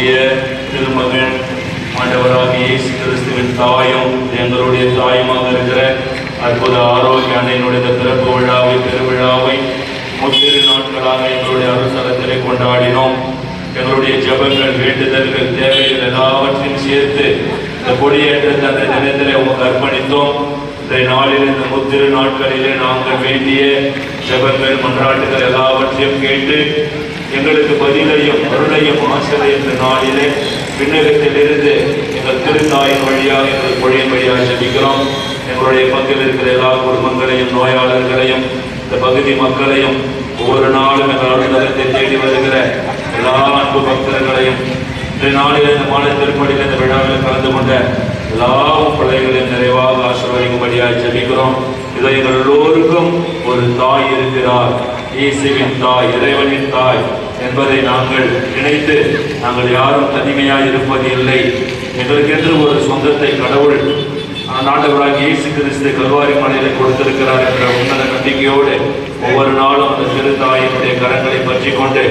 நம்முடைய திருமகன் ஆண்டவராக இயேசு கிறிஸ்துவின் தாயும் எங்களுடைய தாயுமாக இருக்கிற அற்புத ஆரோக்கிய அன்னையினுடைய திறப்பு விழாவை திருவிழாவை முத்திரு நாட்களாக எங்களுடைய அருசலத்திலே கொண்டாடினோம். எங்களுடைய ஜபங்கள் வேண்டுதல்கள் தேவைகள் எல்லாவற்றையும் சேர்த்து இந்த கொடியேற்றத்தை அந்த தினத்திலே உங்களுக்கு அர்ப்பணித்தோம். இன்றைய நாளில் இந்த முத்திரு நாட்களிலே நாங்கள் வேண்டிய ஜபங்கள் மன்றாட்டுகள் எல்லாவற்றையும் கேட்டு எங்களுக்கு பதிலையும் அருளையும் ஆசிரியர் என்ற நாளிலே விண்ணகத்திலிருந்து எங்கள் திருத்தாயின் வழியாக எங்கள் பொழியின் வழியாக ஜபிக்கிறோம். எங்களுடைய பங்கில் இருக்கிற எல்லா குடும்பங்களையும் நோயாளர்களையும் இந்த பகுதி மக்களையும் ஒவ்வொரு நாளும் எங்கள் அலுவலகத்தை தேடி வருகிற எல்லா அன்பு பக்தர்களையும் இன்றைய நாளில் இந்த மாநில திருப்படியில் இந்த விழாவில் கலந்து கொண்ட எல்லா பிள்ளைகளையும் நிறைவாக ஜெபிக்கிறோம். இதை எங்கள் எல்லோருக்கும் ஒரு தாய் இருக்கிறார். இயேசுவின் தாய் இறைவனின் தாய் என்பதை நாங்கள் நினைத்து நாங்கள் யாரும் தனிமையாய் இருப்பது இல்லை. எங்களுக்கென்று ஒரு சொந்தத்தை கடவுள் நாட்டவராக இயேசு கிறிஸ்து கல்வாரி மலையில கொடுத்திருக்கிறார் என்ற உன்னத நம்பிக்கையோடு ஒவ்வொரு நாளும் அந்த திருத்தாயினுடைய கரங்களை பற்றி கொண்டு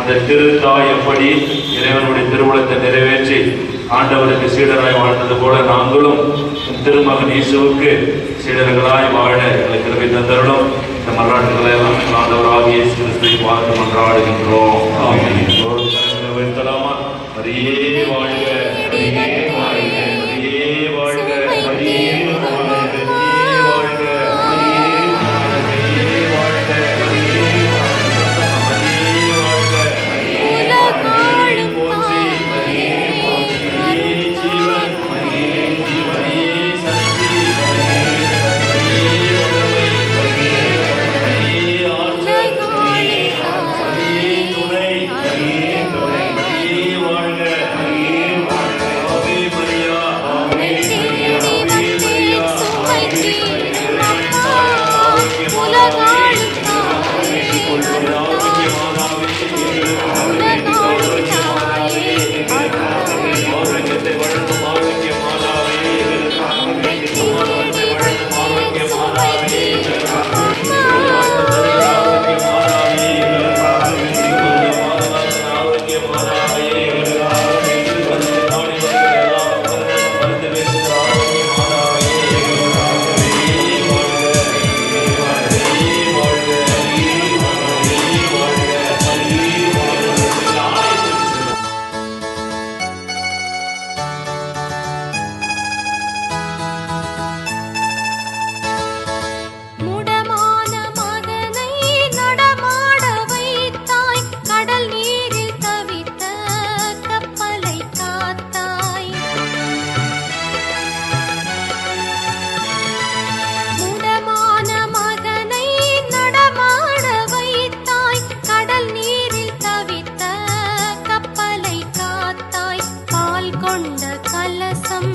அந்த திருத்தாய் எப்படி இறைவனுடைய திருமணத்தை நிறைவேற்றி ஆண்டவருக்கு சீடராய் வாழ்ந்தது போல நாங்களும் திருமகன் இயேசுவுக்கு சீடர்களாய் வாழ எங்களுக்கு கிருபை தந்தருளும். இந்த மன்றாட்டுகளை எல்லாம் ஆண்டவராக இயேசு கிறிஸ்துவை பார்த்து மன்றாடுகின்றோம். கொண்ட கலசம்.